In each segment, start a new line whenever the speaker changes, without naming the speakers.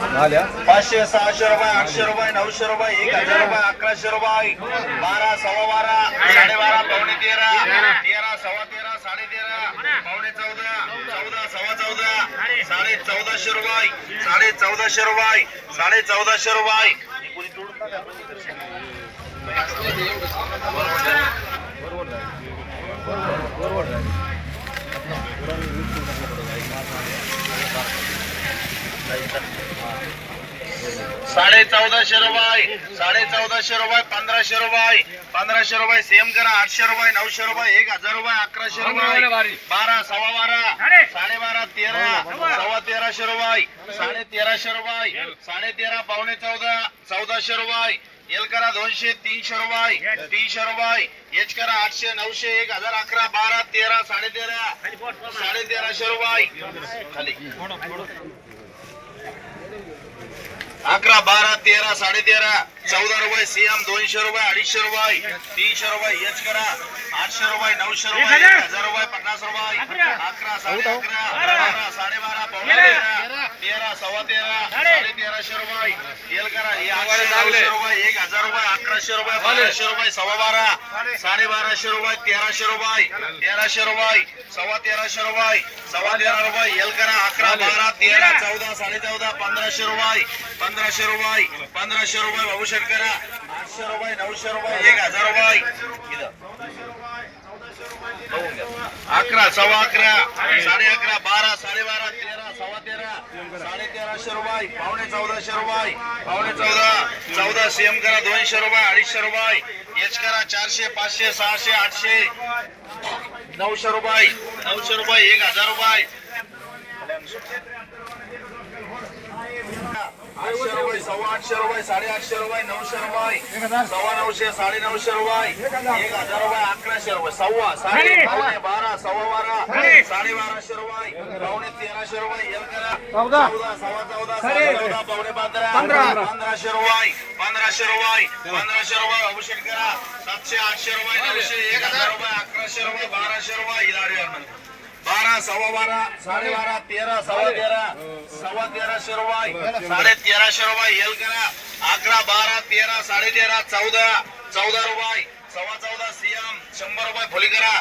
पाचशे सहाशे रुपये आठशे रुपये नऊशे रुपये एक हजार रुपये अकराशे रुपये बारा सव्वा बारा साडेबारा पावणे तेरा तेरा सव्वा तेरा साडे तेरा पावणे चौदा चौदा सव्वा चौदा साडे चौदाशे रुपये साडे चौदाशे रुपये साडे चौदाशे रुपये. साडे चौदाशे रुपये साडे चौदाशे रुपये पंधराशे रुपये पंधराशे रुपये सेम करा आठशे रुपये नऊशे रुपये एक हजार रुपये अकराशे रुपये बारा सव्वा बारा साडेबारा तेरा सव्वा तेराशे रुपये साडे तेराशे रुपये साडे तेरा पावणे चौदा चौदाशे रुपये. एल करा दोनशे तीनशे रुपये तीनशे रुपये. एच करा आठशे नऊशे एक हजार अकरा बारा तेरा साडे तेरा साडे तेराशे रुपये. खाली. अकरा बारा तेरा साडे तेरा चौदा रुपये सीएम दोनशे रुपये अडीचशे रुपये तीनशे रुपये एच करा आठशे रुपये नऊशे रुपये एक हजार रुपये पन्नास रुपये अकरा. साडे अकरा बारा. साडेबारा पावणे तेरा. तेरा सव्वा तेरा साडे. तेराशे रुपये करा हे एक हजार रुपये बाराशे रुपये बाराशे रुपये सव्वा बारा साडे बाराशे रुपये तेराशे रुपये तेराशे रुपये सव्वा तेराशे रुपये सव्वा तेरा रुपये एल करा अकरा बारा तेरा चौदा साडे चौदा पंधराशे रुपये पंधराशे रुपये पंधराशे रुपये भाऊ करा आठशे रुपये नऊशे रुपये एक हजार रुपये अकरा सव्वा अकरा साडे अकरा बारा साडेबारा तेरा सव्वा तेरा साडे तेराशे रुपये पावणे चौदाशे रुपये पावणे चौदा चौदा सीएम करा दोनशे रुपये अडीचशे रुपये एच करा चारशे पाचशे सहाशे आठशे नऊशे रुपये नऊशे रुपये एक हजार रुपये आठशे रुपये सव्वा आठशे रुपये साडे आठशे रुपये नऊशे रुपये. सव्वा नऊशे साडे नऊशे रुपये. एक हजार. रुपये अकराशे रुपये. सव्वा साडे पावणे बारा सव्वा बारा. साडे बाराशे रुपये. पावणे तेराशे रुपये एक चौदा. सव्वा चौदा चौदा पावणे पंधरा. पंधराशे रुपये पंधराशे रुपये पंधराशे रुपये अभिषेक करा. सातशे आठशे रुपये नऊशे एक हजार रुपये अकराशे रुपये बाराशे रुपये बारा सव्वा बारा साडेबारा तेरा सव्वा तेरा सव्वा तेराशे रुपये साडे तेराशे रुपये येल करा. अकरा बारा तेरा साडे तेरा चौदा चौदा रुपये सव्वा चौदा सीएम शंभर रुपये फुली करा.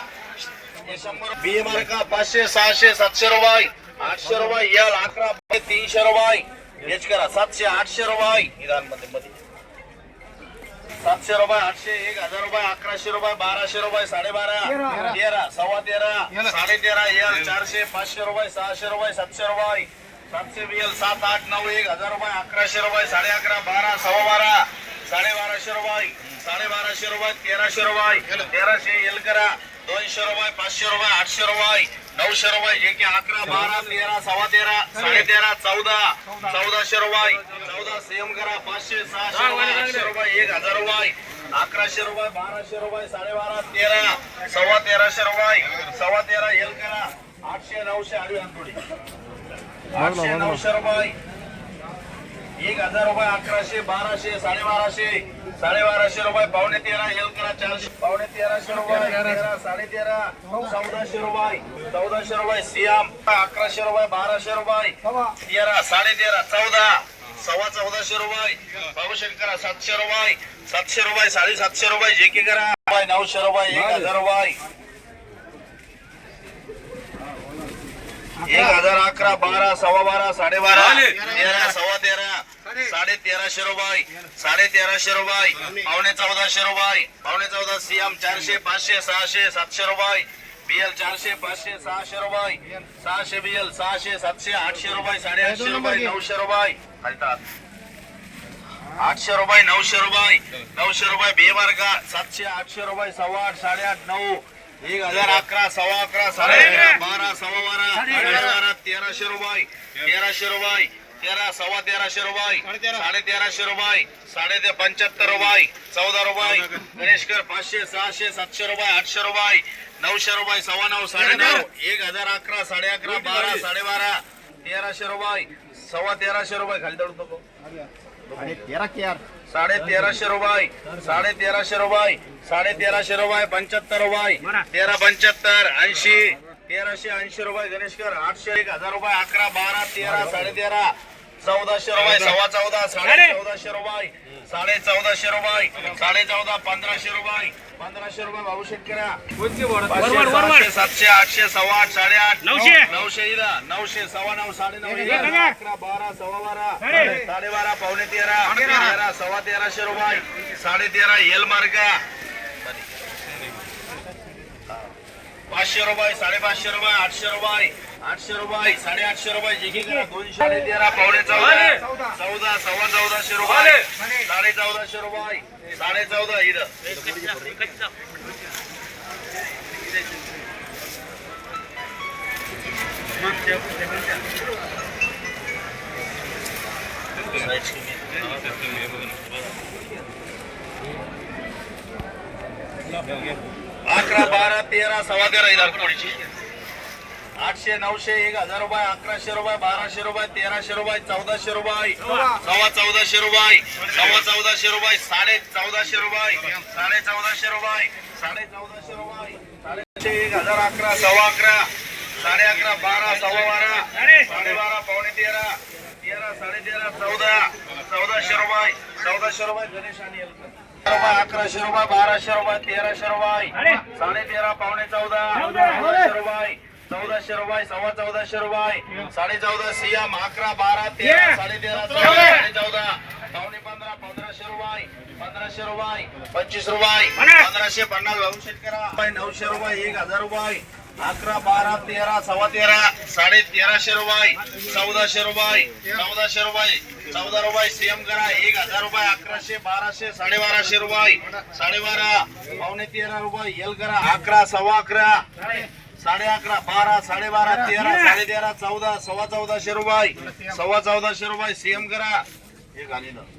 हे शंभर बी मार्का पाचशे सहाशे सातशे रुपये आठशे रुपये यल अकरा तीनशे रुपये हेच करा सातशे आठशे रुपये विधानमध्ये मध्ये. सातशे रुपये आठशे एक हजार रुपये अकराशे रुपये बाराशे रुपये साडेबारा तेरा. सव्वा तेरा साडे तेरा एल चारशे पाचशे रुपये सहाशे रुपये सातशे रुपये सातशे बीएल सात आठ नऊ एक हजार रुपये अकराशे रुपये साडे अकरा बारा सव्वा बारा साडे बाराशे रुपये साडे बाराशे रुपये तेराशे रुपये तेराशे एल करा दोनशे रुपये पाचशे रुपये आठशे रुपये नऊशे रुपये जे की अकरा बारा तेरा सव्वा तेरा साडे तेरा चौदा चौदाशे रुपये चौदा सेम करा पाचशे सहाशे रुपये आठशे रुपये एक हजार रुपये अकराशे रुपये बाराशे रुपये साडेबारा तेरा सव्वा तेराशे रुपये सव्वा तेरा एल करा. आठशे नऊशे आडवी अंतोडी आठशे नऊशे रुपये. एक हजार रुपये अकराशे बाराशे साडेबाराशे साडेबाराशे रुपये पावणे तेरा एल करा चारशे. पावणे तेराशे रुपये साडे तेरा. चौदाशे रुपये चौदाशे रुपये सियाम अकराशे रुपये बाराशे रुपये तेरा साडे तेरा चौदा. सव्वा चौदाशे रुपये. बाबूशंकरा सातशे रुपये. सातशे रुपये साडेसातशे रुपये. जे की करा. रुपये नऊशे रुपये एक हजार रुपये. एक हजार अकरा बारा सव्वा बारा साडेबारा. तेरा सव्वा तेरा. साडे तेराशे रुपये. साडे तेराशे रुपये. पावणे चौदाशे रुपये. पावणे चौदा सीएम चारशे पाचशे सहाशे सातशे रुपये. बीएल चारशे पाचशे सहाशे रुपये. सहाशे बीएल सहाशे सातशे आठशे रुपये साडेआठशे रुपये नऊशे रुपये. खालतात आठशे रुपये नऊशे रुपये. नऊशे रुपये बे मार्गा सातशे आठशे रुपये सव्वा आठ साडेआठ नऊ. एक हजार अकरा सव्वा अकरा साडे बारा सव्वा बारा तेराशे रुपये तेराशे रुपये. तेरा सव्वा तेराशे रुपये. साडे तेराशे रुपये. साडे ते पंच्याहत्तर रुपये. चौदा रुपये. गणेशकर पाचशे सहाशे सातशे रुपये आठशे रुपये. नऊशे रुपये सव्वा नऊ साडे नऊ. एक हजार अकरा साडे अकरा बारा साडे बारा. तेराशे रुपये. सव्वा तेराशे रुपये. खाली दडू नको साडे तेराशे रुपये. साडे तेराशे रुपये. साडे तेराशे रुपये. पंच्याहत्तर रुपये. तेरा पंच्याहत्तर ऐंशी. तेराशे ऐंशी रुपये गणेशकर आठशे एक हजार रुपये अकरा बारा तेरा साडे तेरा चौदाशे रुपये सव्वा चौदा साडे चौदाशे रुपये साडे चौदाशे रुपये साडे चौदा पंधराशे रुपये पंधराशे रुपये भाऊ शेतकऱ्या. सातशे आठशे सव्वा आठ साडे आठ
नऊशे.
नऊशे इथं नऊशे सव्वा नऊ साडे नऊ. अकरा बारा सव्वा बारा
साडे.
साडे बारा पावणे तेरा तेरा सव्वा तेराशे रुपये साडे तेरा येल मार्ग पाचशे रुपये साडेपाचशे रुपये आठशे रुपये आठशे रुपये साडेआठशे रुपये. जे की करा दोनशे साडे तेरा पावणे चौदा चौदा सव्वा चौदाशे रुपये. साडे चौदाशे रुपये. साडे चौदा इथं. अकरा बारा तेरा सव्वा तेरा थोडीशी. आठशे नऊशे एक हजार रुपये अकराशे रुपये बाराशे रुपये तेराशे रुपये चौदाशे रुपये. सव्वा चौदाशे रुपये सव्वा चौदाशे रुपये साडे चौदाशे रुपये साडे चौदाशे रुपये साडे चौदाशे रुपये साडेशे एक हजार अकरा सव्वा अकरा साडे अकरा बारा सव्वा बारा साडे बारा पावणे तेरा तेरा साडे तेरा चौदा चौदाशे रुपये चौदाशे रुपये गणेश आणि अकराशे रुपये बाराशे रुपये तेराशे रुपये. साडे तेरा पावणे चौदा चौदाशे रुपये चौदाशे रुपये सव्वा चौदाशे रुपये. साडे चौदा सियाम अकरा बारा तेरा साडे तेरा साडे चौदा पावणे पंधरा पंधराशे रुपये पंधराशे रुपये पंचवीस रुपये पंधराशे पन्नास भाऊ शेतकरा नऊशे रुपये एक हजार रुपये. अकरा बारा तेरा सव्वा तेरा साडे तेराशे रुपये चौदाशे रुपये चौदाशे रुपये चौदा रुपये सेम करा. एक हजार रुपये अकराशे बाराशे साडे बाराशे रुपये साडेबारा पावणे तेरा रुपये येल करा. अकरा सव्वा अकरा साडे अकरा बारा साडेबारा तेरा साडे तेरा चौदा सव्वा चौदाशे रुपये सव्वा चौदाशे रुपये सेम करा. हे घालीनं